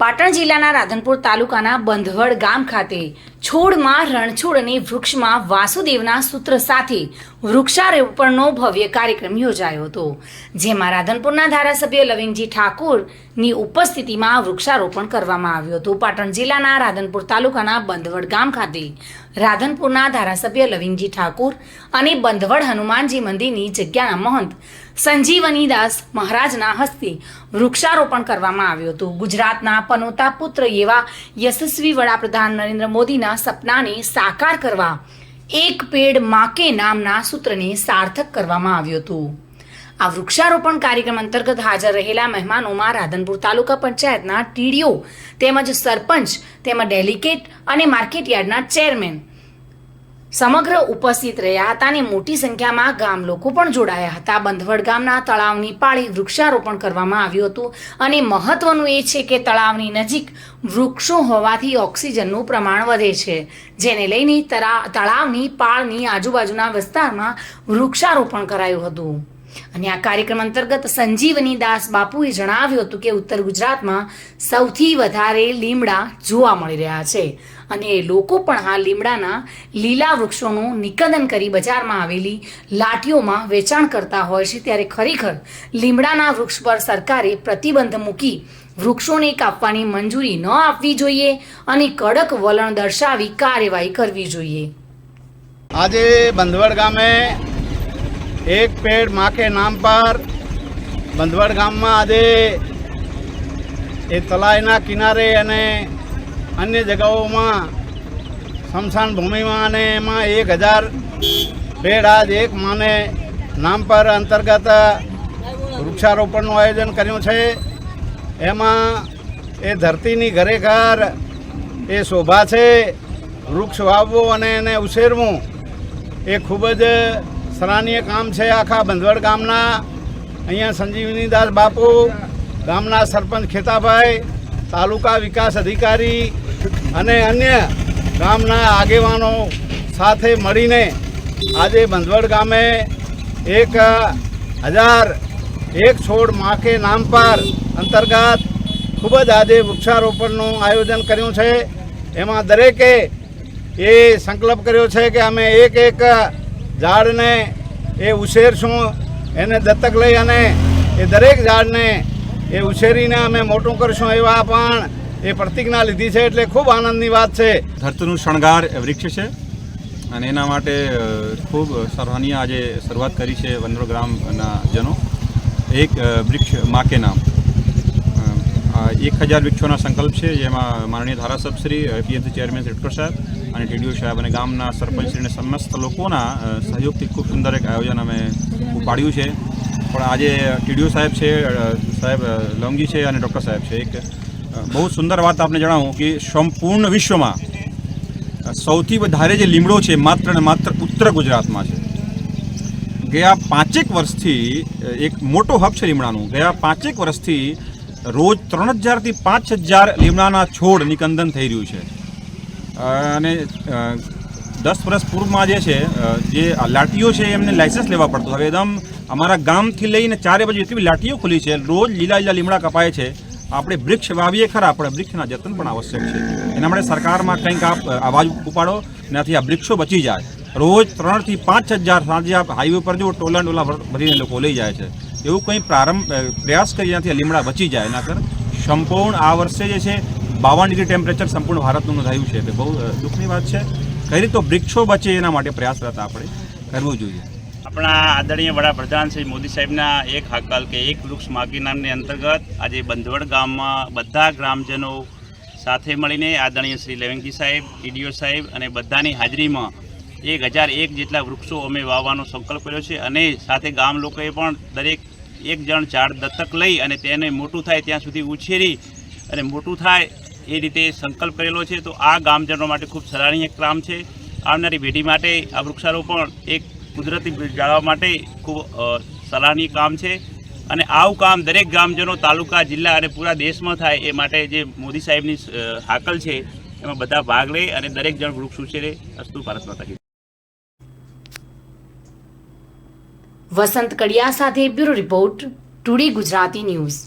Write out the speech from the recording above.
પાટણ જિલ્લાના રાધનપુર તાલુકાના બંધવડ ગામ ખાતે છોડમાં રણછોડ અને વૃક્ષમાં વાસુદેવના સૂત્ર સાથે વૃક્ષારોપણનો ભવ્ય કાર્યક્રમ યોજાયો હતો, જેમાં રાધનપુરના ધારાસભ્ય લવિંગજી ઠાકોરની ઉપસ્થિતિમાં વૃક્ષારોપણ કરવામાં આવ્યું હતું. પાટણ જિલ્લાના રાધનપુર તાલુકાના બંધવડ ગામ ખાતે રાધનપુરના ધારાસભ્ય લવિંગજી ઠાકોર અને બંધવડ હનુમાનજી મંદિરની જગ્યાના મહંત સંજીવનીદાસ મહારાજના હસ્તે વૃક્ષારોપણ કરવામાં આવ્યું હતું. ગુજરાતના પનોતા પુત્ર એવા યશસ્વી વડાપ્રધાન નરેન્દ્ર મોદીના સપનાને સાકાર કરવા, એક પેડ માકે નામના સૂત્રને સાર્થક કરવામાં આવ્યું હતું. આ વૃક્ષારોપણ કાર્યક્રમ અંતર્ગત હાજર રહેલા મહેમાનોમાં રાધનપુર તાલુકા પંચાયતના ટીડીઓ તેમજ સરપંચ, તેમજ ડેલિકેટ અને માર્કેટયાર્ડના ચેરમેન સમગ્ર ઉપસ્થિત રહ્યા હતા અને મોટી સંખ્યામાં ગામ લોકો પણ જોડાયા હતા. બંધવડ ગામના તળાવની પાળી વૃક્ષારોપણ કરવામાં આવ્યું હતું અને મહત્વનું એ છે કે તળાવની નજીક વૃક્ષો હોવાથી ઓક્સિજનનું પ્રમાણ વધે છે. જેને લઈને તળાવની પાળની આજુબાજુના વિસ્તારમાં વૃક્ષારોપણ કરાયું હતું. અને આ કાર્યક્રમ અંતર્ગત સંજીવની દાસ બાપુએ જણાવ્યું હતું કે ઉત્તર ગુજરાતમાં સૌથી વધારે લીમડા જોવા મળી રહ્યા છે. અને લોકો પણ આ લીમડાના લીલા વૃક્ષોનું નિકંદન કરી બજારમાં આવેલી લાટીઓમાં વેચાણ કરતા હોય છે ત્યારે ખરેખર લીમડાના વૃક્ષ પર સરકારે પ્રતિબંધ મૂકી વૃક્ષોને કાપવાની મંજૂરી ન આપવી જોઈએ અને કડક વલણ દર્શાવી કાર્યવાહી કરવી જોઈએ. આજે બંધવડ ગામે એક પેડમાં નામ પર બંધવડ ગામમાં આજે એ તલાઈના કિનારે અને અન્ય જગાઓમાં સ્મશાન ભૂમિમાં અને એમાં એક હજાર બેડ આજ એક માને નામ પર અંતર્ગત વૃક્ષારોપણનું આયોજન કર્યું છે. એમાં એ ધરતીની ઘરે ઘર એ શોભા છે. વૃક્ષ વાવવું અને એને ઉછેરવું એ ખૂબ જ સરાહનીય કામ છે આખા બંધવડ ગામના. અહીંયા સંજીવનીદાસ બાપુ, ગામના સરપંચ ખેતાભાઈ, તાલુકા વિકાસ અધિકારી અને અન્ય ગામના આગેવાનો સાથે મળીને આજે બંધવડ ગામે એક હજાર એક છોડ માકે નામ પર અંતર્ગત ખૂબ જ આજે વૃક્ષારોપણનું આયોજન કર્યું છે. એમાં દરેકે એ સંકલ્પ કર્યો છે કે અમે એક એક ઝાડને એ ઉછેરશું, એને દત્તક લઈ અને એ દરેક ઝાડને એ ઉછેરીને અમે મોટું કરશું એવા પણ એ પ્રતિજ્ઞા લીધી છે એટલે ખૂબ આનંદની વાત છે. ધરતીનું શણગાર વૃક્ષ છે અને એના માટે ખૂબ સરાહનીય આજે શરૂઆત કરી છે વનરો ગ્રામના જનો. એક વૃક્ષ મા કે નામ એક હજાર વૃક્ષોના સંકલ્પ છે, જેમાં માનનીય ધારાસભશ્રી પીએમસી ચેરમેન શ્રી સાહેબ અને ટીડીઓ સાહેબ અને ગામના સરપંચશ્રી સમસ્ત લોકોના સહયોગથી ખૂબ સુંદર એક આયોજન અમે ઉપાડ્યું છે. પણ આજે ટીડીઓ સાહેબ છે સાહેબ લોંગી છે અને ડૉક્ટર સાહેબ છે. એક બહુ સુંદર વાત આપને જણાવું કે સંપૂર્ણ વિશ્વમાં સૌથી વધારે જે લીમડો છે, માત્ર ને માત્ર ઉત્તર ગુજરાતમાં છે. ગયા પાંચેક વર્ષથી એક મોટો હબ છે લીમડાનું. ગયા પાંચેક વર્ષથી રોજ ત્રણ હજારથી પાંચ હજાર લીમડાના છોડ નિકંદન થઈ રહ્યું છે. અને દસ વર્ષ પૂર્વમાં જે છે જે આ લાઠીઓ છે એમને લાઇસન્સ લેવા પડતું. હવે એકદમ અમારા ગામથી લઈને ચારે બાજુ એટલી લાઠીઓ ખુલી છે, રોજ લીલા લીલા લીમડા કપાય છે. આપણે વૃક્ષ વાવીએ ખરા, પણ વૃક્ષના જતન પણ આવશ્યક છે. એના માટે સરકારમાં કંઈક આપ અવાજ ઉપાડો ત્યાંથી આ વૃક્ષો બચી જાય. રોજ ત્રણથી પાંચ હજાર સાંજે આપ હાઈવે પર જો ટોલા ટોલા ભરીને લોકો લઈ જાય છે. એવું કંઈ પ્રારંભ પ્રયાસ કરી ત્યાંથી લીમડા બચી જાય. એના કર સંપૂર્ણ આ વર્ષે જે છે, બાવન ડિગ્રી ટેમ્પરેચર સંપૂર્ણ ભારતનું નોંધાયું છે. એટલે બહુ દુઃખની વાત છે. કઈ રીતે વૃક્ષો બચે એના માટે પ્રયાસરત આપણે કરવું જોઈએ. આપણા આદરણીય વડાપ્રધાન શ્રી મોદી સાહેબના એક હાકલ કે એક વૃક્ષ માગી નામની અંતર્ગત આજે બંધવડ ગામમાં બધા ગ્રામજનો સાથે મળીને આદરણીય શ્રી લેવંગી સાહેબ, ડીડીઓ સાહેબ અને બધાની હાજરીમાં એક હજાર એક જેટલા વૃક્ષો અમે વાવવાનો સંકલ્પ કર્યો છે અને સાથે ગામ લોકોએ પણ દરેક એક જણ ઝાડ દત્તક લઈ અને તેને મોટું થાય ત્યાં સુધી ઉછેરી અને મોટું થાય એ રીતે સંકલ્પ કરેલો છે. તો આ ગામજનો માટે ખૂબ સરાહનીય કામ છે. આવનારી પેઢી માટે આ વૃક્ષારોપણ એક કુદરતી જાળવવા માટે ખૂબ સરાહનીય કામ છે. અને આવું કામ દરેક ગામજનો તાલુકા, જિલ્લા અને પૂરા દેશમાં થાય એ માટે જે મોદી સાહેબની હાકલ છે, એમાં બધા ભાગ લે અને દરેક જણ વૃક્ષ ઉછેરે અસ્તુ ભારત માતા વસંત કડિયા સાથે bureau report, today Gujarati news.